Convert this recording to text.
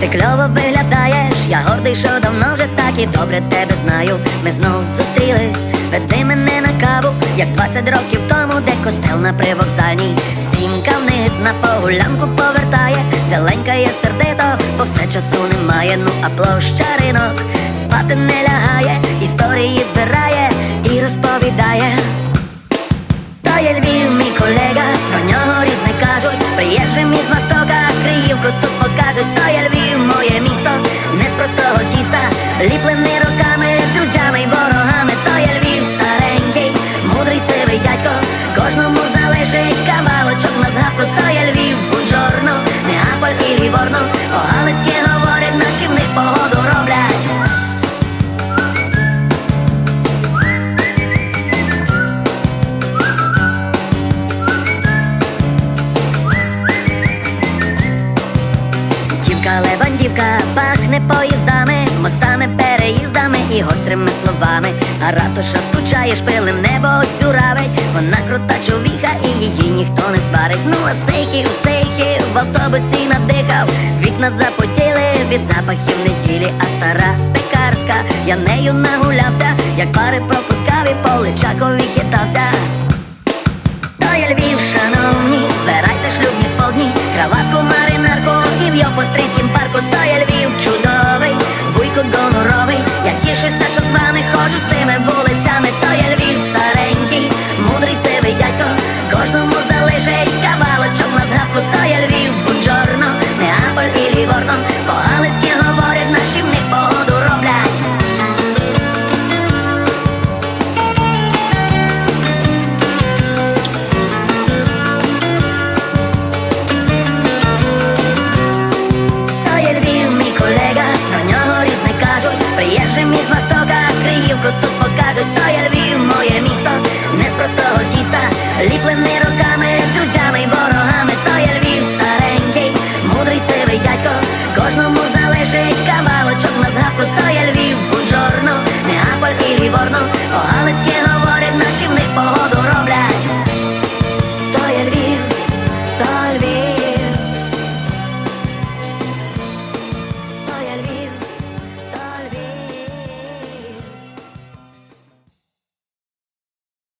Ти кльово виглядаєш, я гордий, що давно вже так і добре тебе знаю. Ми знов зустрілись, веди мене на каву, як 20 років тому, де костел на привокзальній. Сімка вниз на погулянку повертає, зеленька є сердито, бо все часу немає. Ну а площа ринок спати не лягає, історії збирає і розповідає. То є Львів, мій колега, про нього різне кажуть. Приїжджим із Востока, Криївку тут Кожному залишить кавалочок на згадку. То є Львів, Бунжорно, Неаполь і Ліворно. По-галицьки говорять, наші в них погоду роблять. Дівка левандівка пахне поїздами, мостами, переїздами і гострими словами. А ратуша скучає, шпилем небо цюравить. Вона крута човіха і її ніхто не сварить. Ну а сейхи у в автобусі надихав. Вікна запотіли від запахів неділі, а стара пекарська, я нею нагулявся, як пари пропускав і по хитався.